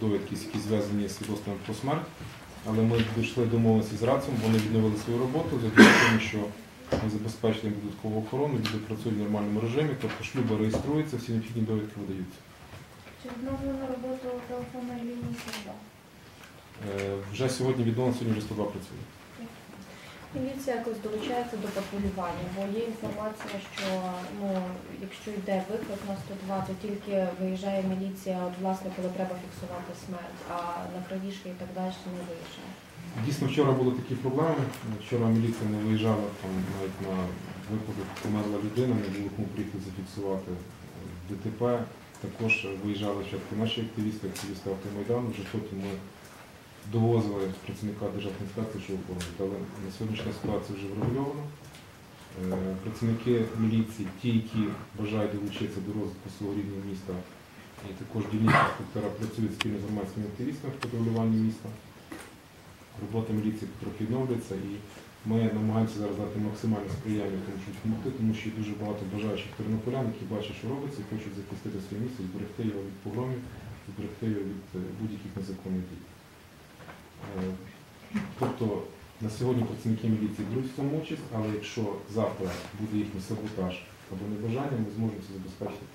Довідки, які зв'язані з свідоцтвом про смерть, але ми дійшли домовленості з РАЦом, вони відновили свою роботу завдяки тому, що ми забезпечили додаткову охорону, люди працюють в нормальному режимі, тобто шлюби реєструються, всі необхідні довідки видаються. Чи відновлено роботу телефонної лінії «Сержа»? Е, Вже сьогодні відновлено, сьогодні вже 102 працює. Міліція якось долучається до патрулювання, бо є інформація, що ну, якщо йде виклик на 102, то тільки виїжджає міліція, власне, коли треба фіксувати смерть, а на крадіжки і так далі не виїжджає. Дійсно, вчора були такі проблеми. Вчора міліція не виїжджала там навіть на випадок померла людина, не було кому приїхати зафіксувати е, ДТП. Також виїжджали спочатку наші активісти, активісти автомайдану. Вже потім ми довозили працівника державної інспекції, що охорони. Але на сьогоднішня ситуація вже врегульована. Е, Працівники міліції, ті, які бажають долучитися до розвитку свого рівня міста, і також дільничні інспектора працюють спільно з громадськими активістами в патрулюванні міста робота міліції трохи відновлюється і ми намагаємося зараз дати максимальне сприяння тому, щоб допомогти, тому що дуже багато бажаючих тернополян, які бачать, що робиться, і хочуть захистити своє місце, зберегти його від погромів, зберегти його від е, будь-яких незаконних дій. Е, Тобто на сьогодні працівники міліції беруть в цьому участь, але якщо завтра буде їхній саботаж або небажання, ми зможемо це забезпечити.